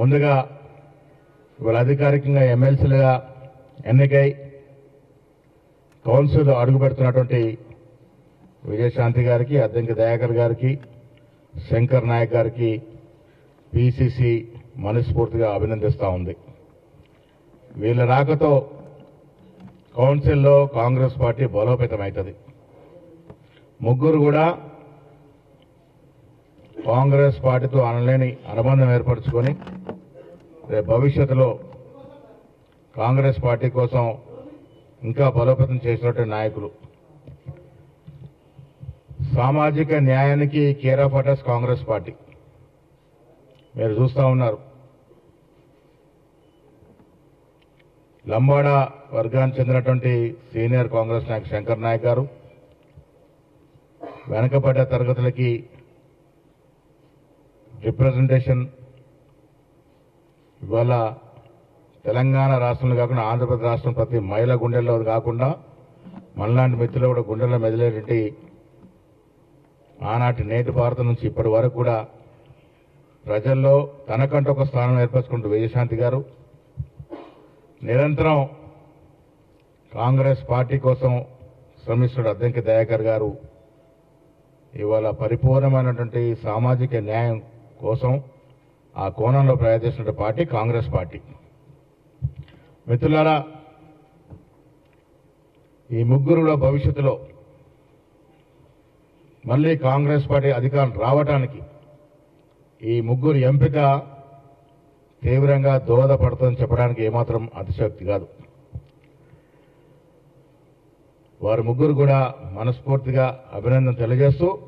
ముందుగా ఇవాళ అధికారికంగా ఎమ్మెల్సీలుగా ఎన్నికై కౌన్సిల్ అడుగుపెడుతున్నటువంటి విజయశాంతి గారికి అద్దంకి దయాకర్ గారికి శంకర్ నాయక్ గారికి పిసిసి మనస్ఫూర్తిగా అభినందిస్తూ ఉంది. వీళ్ళ రాకతో కౌన్సిల్లో కాంగ్రెస్ పార్టీ బలోపేతమవుతుంది. ముగ్గురు కూడా కాంగ్రెస్ పార్టీతో అనలేని అనుబంధం ఏర్పరచుకొని రేపు భవిష్యత్తులో కాంగ్రెస్ పార్టీ కోసం ఇంకా బలోపేతం చేసినటువంటి నాయకులు. సామాజిక న్యాయానికి కేర్ ఆఫ్ అటర్స్ కాంగ్రెస్ పార్టీ. మీరు చూస్తూ ఉన్నారు. లంబాడా వర్గానికి చెందినటువంటి సీనియర్ కాంగ్రెస్ నాయకు శంకర్ నాయక్ గారు వెనకబడ్డ తరగతులకి రిప్రజెంటేషన్ ఇవాళ తెలంగాణ రాష్ట్రంలో కాకుండా ఆంధ్రప్రదేశ్ రాష్ట్రం ప్రతి మహిళ గుండెల్లో కాకుండా మనలాంటి మిత్రులు కూడా గుండెల్లో మెదిలేటువంటి ఆనాటి నేటి భారత నుంచి ఇప్పటి వరకు కూడా ప్రజల్లో తనకంటూ ఒక స్థానం ఏర్పరచుకుంటూ విజయశాంతి గారు నిరంతరం కాంగ్రెస్ పార్టీ కోసం శ్రమిస్తున్న అద్దంకి దయాకర్ గారు ఇవాళ పరిపూర్ణమైనటువంటి సామాజిక న్యాయం కోసం ఆ కోణంలో ప్రయత్నిస్తున్న పార్టీ కాంగ్రెస్ పార్టీ. మిత్రులారా ఈ ముగ్గురులో భవిష్యత్తులో మళ్ళీ కాంగ్రెస్ పార్టీ అధికారం రావటానికి ఈ ముగ్గురు ఎంపిక తీవ్రంగా దోహదపడుతుందని చెప్పడానికి ఏమాత్రం అతిశక్తి కాదు. వారు ముగ్గురు కూడా మనస్ఫూర్తిగా అభినందన తెలియజేస్తూ